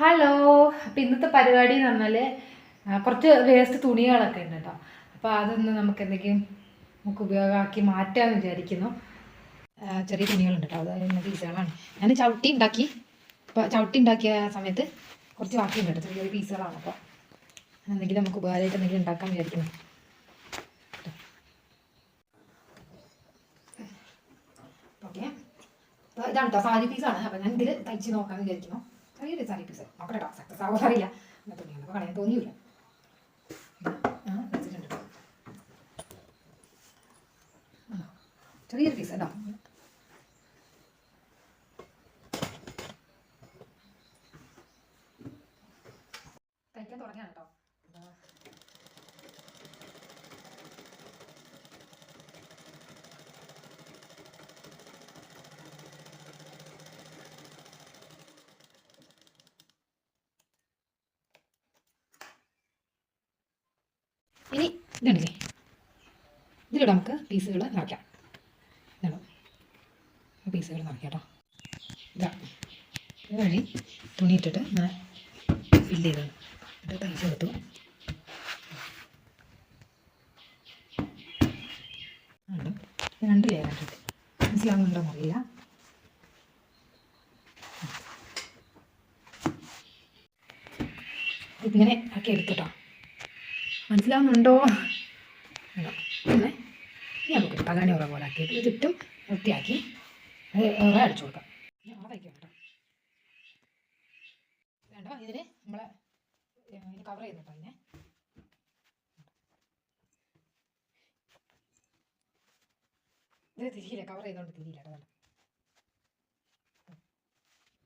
Hello അപ്പം ഇന്നത്തെ പരിപാടി എന്ന് പറഞ്ഞാൽ കുറച്ച് വേസ്റ്റ് തുണികളൊക്കെ ഉണ്ട് കേട്ടോ അപ്പോൾ അതൊന്ന് നമുക്ക് എന്തെങ്കിലും നമുക്ക് ഉപയോഗമാക്കി മാറ്റാമെന്ന് വിചാരിക്കുന്നു. ചെറിയ തുണികളുണ്ട് കേട്ടോ അത് പീസുകളാണ് ഞാൻ ചവിട്ടി ഉണ്ടാക്കി. അപ്പോൾ ചവിട്ടി ഉണ്ടാക്കിയ സമയത്ത് കുറച്ച് ബാക്കിയുണ്ട് കേട്ടോ ചെറിയ പീസുകളാണ് അപ്പോൾ എന്തെങ്കിലും നമുക്ക് ഉപകാരമായിട്ട് എന്തെങ്കിലും ഉണ്ടാക്കാൻ വിചാരിക്കുന്നു. ഓക്കെ. ഇതാണ് കേട്ടോ സാരി പീസാണ്. അപ്പോൾ ഞാൻ ഇതിൽ തയ്ച്ച് നോക്കാമെന്ന് വിചാരിക്കുന്നു. ചെറിയൊരു പീസ് നോക്കട്ടെ കേട്ടോ സക്സസ് ആവുമോ അറിയില്ല തുണിയാണ് അപ്പോൾ കളയാൻ തോന്നിയില്ല? ചെറിയൊരു പീസ് കേട്ടോ. തയ്ക്കാൻ തുടങ്ങിയാണ് കേട്ടോ ഇനി ഇതുണ്ടല്ലേ ഇതിലൂടെ നമുക്ക് പീസുകൾ നിറയ്ക്കാം. ഇതാണ്? പീസുകൾ നിറയ്ക്കാം കേട്ടോ ഇതാ. ഇതുവഴി തുണി ഇട്ടിട്ട് ഞാൻ ഫില്ല് ചെയ്തു എന്നിട്ട് തയ്ച്ചു കൊടുത്തു. രണ്ട് ലെയർ ആയിട്ട് മനസ്സിലാവുന്നുണ്ടോ എന്നറിയില്ല ഇതിങ്ങനെ ആക്കി എടുത്തുട്ടോ മനസ്സിലാവുന്നുണ്ടോ. പിന്നെ ഇനി നമുക്ക് പകാണി ഉറ പോലെ ആക്കിയിട്ട് ഇത് ചുറ്റും വൃത്തിയാക്കി ഉറ അടിച്ചു കൊടുക്കാം. ഇനി ഉറ തയ്ക്കാം കേട്ടോ. വേണ്ട? ഇതിന് നമ്മളെ കവർ ചെയ്യുന്നുണ്ടോ അതിനെ. ഇത് തിരിയില്ല കവർ ചെയ്തുകൊണ്ട് തിരിയില്ല കേട്ടോ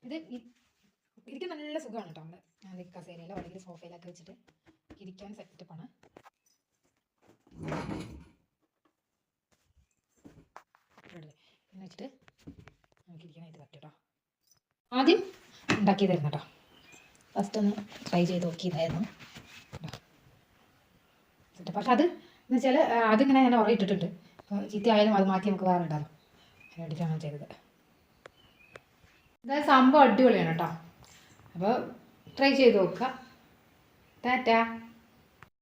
ഇത് ഇരിക്കാൻ നല്ല സുഖമാണ് കേട്ടോ നമ്മൾ കസേരയിലോ അല്ലെങ്കിൽ സോഫയിലൊക്കെ വെച്ചിട്ട് ഇരിക്കാൻ സെറ്റപ്പാണ് വെച്ചിട്ട് നമുക്ക് ഇരിക്കാനായിട്ട് പറ്റും കേട്ടോ ആദ്യം ഉണ്ടാക്കിയതായിരുന്നു കേട്ടോ ഫസ്റ്റ് ഒന്ന് ട്രൈ ചെയ്ത് നോക്കിയതായിരുന്നു സെറ്റപ്പ് പക്ഷെ അത് എന്ന് വെച്ചാൽ അതിങ്ങനെ ഞാൻ ഉറയിട്ടിട്ടുണ്ട് അപ്പോൾ ചീത്തയായാലും അത് മാറ്റി നമുക്ക് വേറെ ഉണ്ടാകും അതിന് വേണ്ടിയിട്ടാണ് ചെയ്തത്. ഇതായത് സംഭവം അടിപൊളിയാണ് കേട്ടോ അപ്പോൾ ട്രൈ ചെയ്ത് നോക്കുക. ടാറ്റാ.